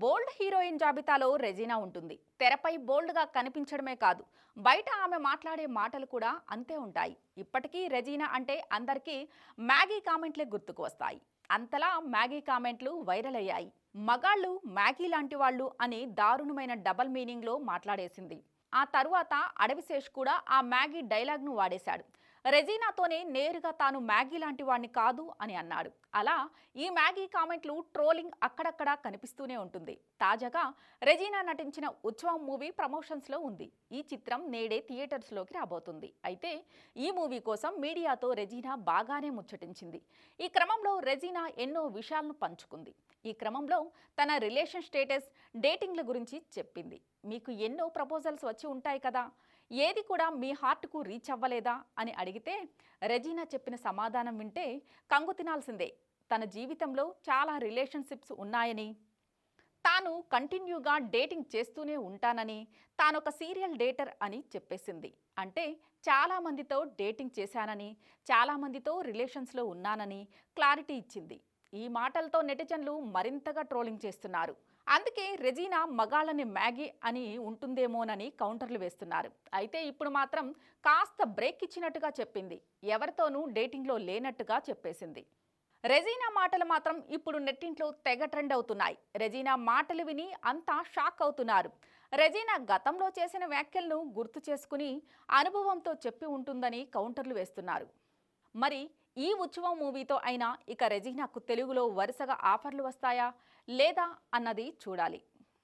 బోల్డ్ heroine జాబితాలో రెజీనా ఉంటుంది. తెరపై బోల్డ్గా కనిపించడమే కాదు బయట ఆమె మాట్లాడే మాటలు కూడా అంతే ఉంటాయి. ఇప్పటికీ రెజీనా అంటే అందరికీ మ్యాగీ కామెంట్లే గుర్తుకు వస్తాయి. అంతలా మ్యాగీ కామెంట్లు వైరల్ అయ్యాయి. మగాళ్ళు మ్యాగీ లాంటి వాళ్ళు అని దారుణమైన డబల్ మీనింగ్లో మాట్లాడేసింది. ఆ తరువాత అడవిశేష్ కూడా ఆ మ్యాగీ డైలాగ్ను వాడేశాడు. రెజీనాతోనే నేరుగా తాను మ్యాగీ లాంటి వాడిని కాదు అని అన్నాడు. అలా ఈ మ్యాగీ కామెంట్లు ట్రోలింగ్ అక్కడక్కడా కనిపిస్తూనే ఉంటుంది. తాజాగా రెజీనా నటించిన ఉత్సవం మూవీ ప్రమోషన్స్లో ఉంది. ఈ చిత్రం నేడే థియేటర్స్లోకి రాబోతుంది. అయితే ఈ మూవీ కోసం మీడియాతో రెజీనా బాగానే ముచ్చటించింది. ఈ క్రమంలో రెజీనా ఎన్నో విషయాలను పంచుకుంది. ఈ క్రమంలో తన రిలేషన్ స్టేటస్ డేటింగ్ల గురించి చెప్పింది. మీకు ఎన్నో ప్రపోజల్స్ వచ్చి ఉంటాయి కదా? ఏది కూడా మీ హార్ట్కు రీచ్ అవ్వలేదా? అని అడిగితే రెజీనా చెప్పిన సమాధానం వింటే కంగు తినాల్సిందే. తన జీవితంలో చాలా రిలేషన్షిప్స్ ఉన్నాయని. తాను కంటిన్యూగా డేటింగ్ చేస్తూనే ఉంటానని తానొక సీరియల్ డేటర్ అని చెప్పేసింది. అంటే చాలామందితో డేటింగ్ చేశానని చాలామందితో రిలేషన్స్లో ఉన్నానని క్లారిటీ ఇచ్చింది. ఈ మాటలతో నెటిజన్లు మరింతగా ట్రోలింగ్ చేస్తున్నారు. అందుకే రెజీనా మగాళ్ళని మ్యాగీ అని ఉంటుందేమోనని కౌంటర్లు వేస్తున్నారు. అయితే ఇప్పుడు మాత్రం కాస్త బ్రేక్ ఇచ్చినట్టుగా చెప్పింది. ఎవరితోనూ డేటింగ్లో లేనట్టుగా చెప్పేసింది. రెజీనా మాటలు మాత్రం ఇప్పుడు నెట్టింట్లో తెగ ట్రెండ్ అవుతున్నాయి. రెజీనా మాటలు విని అంతా షాక్ అవుతున్నారు. రెజీనా గతంలో చేసిన వ్యాఖ్యలను గుర్తు చేసుకుని అనుభవంతో చెప్పి ఉంటుందని కౌంటర్లు వేస్తున్నారు. మరి ఈ ఉత్సవం మూవీతో అయినా ఇక రెజీనాకు తెలుగులో వరుసగా ఆఫర్లు వస్తాయా లేదా అన్నది చూడాలి.